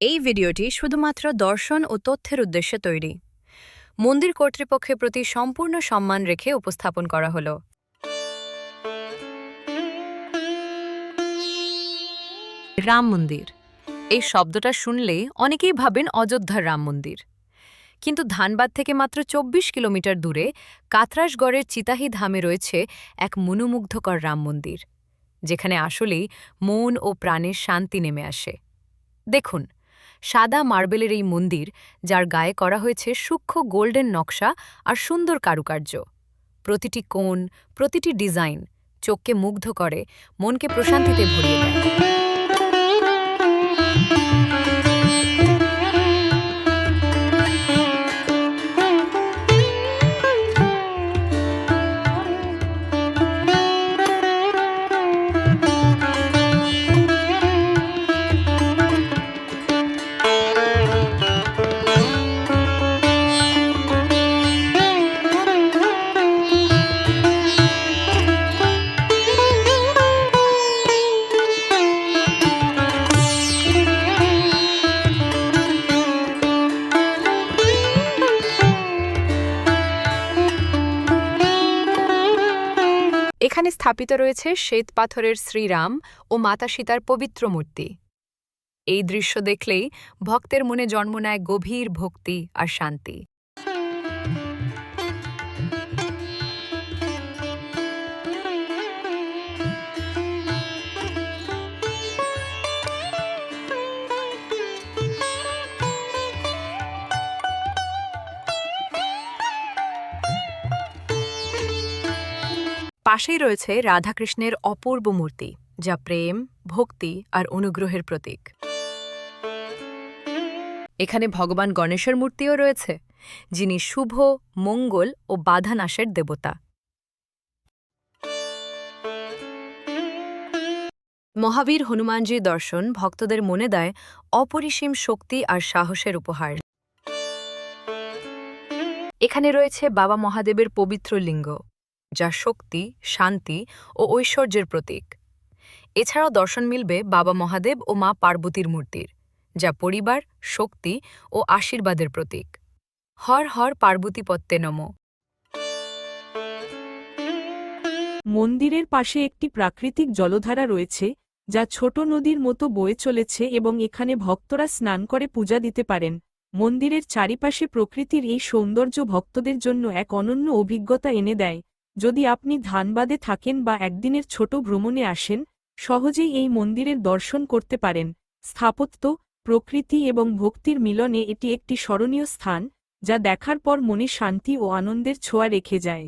এই ভিডিওটি শুধুমাত্র দর্শন ও তথ্যের উদ্দেশ্যে তৈরি। মন্দির কর্তৃপক্ষের প্রতি সম্পূর্ণ সম্মান রেখে উপস্থাপন করা হলো। রাম মন্দির। এই শব্দটা শুনলে অনেকেই ভাবেন অযোধ্যার রাম মন্দির। কিন্তু ধানবাদ থেকে মাত্র ২৪ কিলোমিটার দূরে কাতরাসগড়ের চিতাহি ধামে রয়েছে এক মনোমুগ্ধকর রাম মন্দির, যেখানে আসলেই মন ও প্রাণের শান্তি নেমে আসে। দেখুন সাদা মার্বেলের এই মন্দির, যার গায়ে করা হয়েছে সূক্ষ্ম গোল্ডেন নকশা আর সুন্দর কারুকার্য। প্রতিটি কোণ, প্রতিটি ডিজাইন চোখকে মুগ্ধ করে, মনকে প্রশান্তিতে ভরিয়ে দেয়। এখানে স্থাপিত রয়েছে শ্বেত পাথরের শ্রীরাম ও মাতা সীতার পবিত্র মূর্তি। এই দৃশ্য দেখলেই ভক্তের মনে জন্ম নেয় গভীর ভক্তি আর শান্তি। পাশেই রয়েছে রাধাকৃষ্ণের অপূর্ব মূর্তি, যা প্রেম, ভক্তি আর অনুগ্রহের প্রতীক। এখানে ভগবান গণেশের মূর্তিও রয়েছে, যিনি শুভ, মঙ্গল ও বাধানাশের দেবতা। মহাবীর হনুমানজির দর্শন ভক্তদের মনে দেয় অপরিসীম শক্তি আর সাহসের উপহার। এখানে রয়েছে বাবা মহাদেবের পবিত্র লিঙ্গ। যা শক্তি, শান্তি ও ঐশ্বর্যের প্রতীক। এছাড়াও দর্শন মিলবে বাবা মহাদেব ও মা পার্বতীর মূর্তির, যা পরিবার, শক্তি ও আশীর্বাদের প্রতীক। হর হর পার্বতী পত্তে নম। মন্দিরের পাশে একটি প্রাকৃতিক জলধারা রয়েছে, যা ছোট নদীর মতো বয়ে চলেছে এবং এখানে ভক্তরা স্নান করে পূজা দিতে পারেন। মন্দিরের চারিপাশে প্রকৃতির এই সৌন্দর্য ভক্তদের জন্য এক অনন্য অভিজ্ঞতা এনে দেয়। যদি আপনি ধানবাদে থাকেন বা একদিনের ছোট ভ্রমণে আসেন, সহজেই এই মন্দিরের দর্শন করতে পারেন। স্থাপত্য, প্রকৃতি এবং ভক্তির মিলনে এটি একটি স্মরণীয় স্থান, যা দেখার পর মনে শান্তি ও আনন্দের ছোঁয়া রেখে যায়।